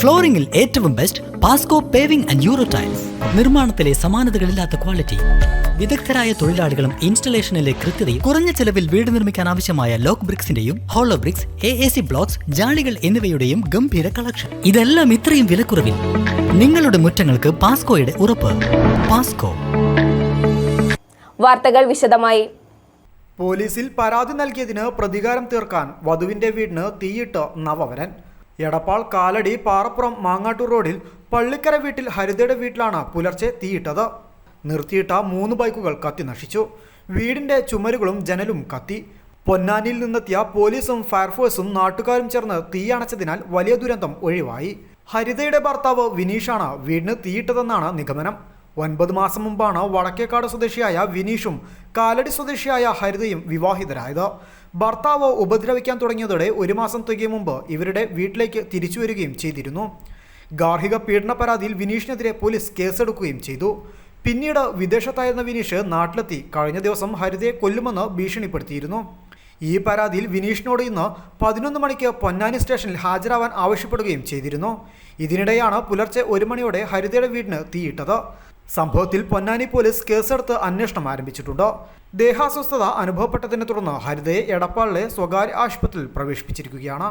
ഫ്ലോറിംഗിൽ ഏറ്റവും best Pasco paving and euro tiles നിർമ്മാണത്തിലെ സമാനതകളില്ലാത്ത ക്വാളിറ്റി വിദഗ്ധരായ തൊഴിലാളികളും ഇൻസ്റ്റലേഷനിലെ കൃത്യതയും കുറഞ്ഞ ചെലവിൽ വീട് നിർമ്മിക്കാൻ ആവശ്യമായ lock ബ്രിക്സിന്റെയും hollow bricks A A C blocks ജാളികൾ എന്നിവയുടെയും ഗംഭീര കളക്ഷൻ ഇതെല്ലാം ഇത്രയും വിലക്കുറവിൽ. നിങ്ങളുടെ മുറ്റങ്ങൾക്ക് പാസ്കോയുടെ ഉറപ്പ്. പാസ്കോ വാർത്തകൾ വിശദമായി. പോലീസിൽ പരാതി നൽകിയതിന് പ്രതികാരം തീർക്കാൻ വധുവിന്റെ വീടിന് തീയിട്ട് നവവരൻ. എടപ്പാൾ കാലടി പാറപ്പുറം മാങ്ങാട്ടൂർ റോഡിൽ പള്ളിക്കര വീട്ടിൽ ഹരിതയുടെ വീട്ടിലാണ് പുലർച്ചെ തീയിട്ടത്. നിർത്തിയിട്ട മൂന്ന് ബൈക്കുകൾ കത്തി നശിച്ചു. വീടിന്റെ ചുമരുകളും ജനലും കത്തി. പൊന്നാനിയിൽ നിന്നെത്തിയ പോലീസും ഫയർഫോഴ്സും നാട്ടുകാരും ചേർന്ന് തീയണച്ചതിനാൽ വലിയ ദുരന്തം ഒഴിവായി. ഹരിതയുടെ ഭർത്താവ് വിനീഷാണ് വീടിന് തീയിട്ടതെന്നാണ് നിഗമനം. ഒൻപത് മാസം മുമ്പാണ് വടക്കേക്കാട് സ്വദേശിയായ വിനീഷും കാലടി സ്വദേശിയായ ഹരിതയും വിവാഹിതരായത്. ഭർത്താവ് ഉപദ്രവിക്കാൻ തുടങ്ങിയതോടെ ഒരു മാസം തികയും മുമ്പ് ഇവരുടെ വീട്ടിലേക്ക് തിരിച്ചു വരികയും ചെയ്തിരുന്നു. ഗാർഹിക പീഡന പരാതിയിൽ വിനീഷിനെതിരെ പോലീസ് കേസെടുക്കുകയും ചെയ്തു. പിന്നീട് വിദേശത്തായിരുന്ന വിനീഷ് നാട്ടിലെത്തി. കഴിഞ്ഞ ദിവസം ഹരിതയെ കൊല്ലുമെന്ന് ഭീഷണിപ്പെടുത്തിയിരുന്നു. ഈ പരാതിയിൽ വിനീഷിനോട് ഇന്ന് പതിനൊന്ന് മണിക്ക് പൊന്നാനി സ്റ്റേഷനിൽ ഹാജരാവാൻ ആവശ്യപ്പെടുകയും ചെയ്തിരുന്നു. ഇതിനിടെയാണ് പുലർച്ചെ ഒരു മണിയോടെ ഹരിതയുടെ വീടിന് തീയിട്ടത്. സംഭവത്തിൽ പൊന്നാനി പോലീസ് കേസെടുത്ത് അന്വേഷണം ആരംഭിച്ചിട്ടുണ്ട്. ദേഹാസ്വസ്ഥത അനുഭവപ്പെട്ടതിനെ തുടർന്ന് ഹരിതയെ എടപ്പാളിലെ സ്വകാര്യ ആശുപത്രിയിൽ പ്രവേശിപ്പിച്ചിരിക്കുകയാണ്.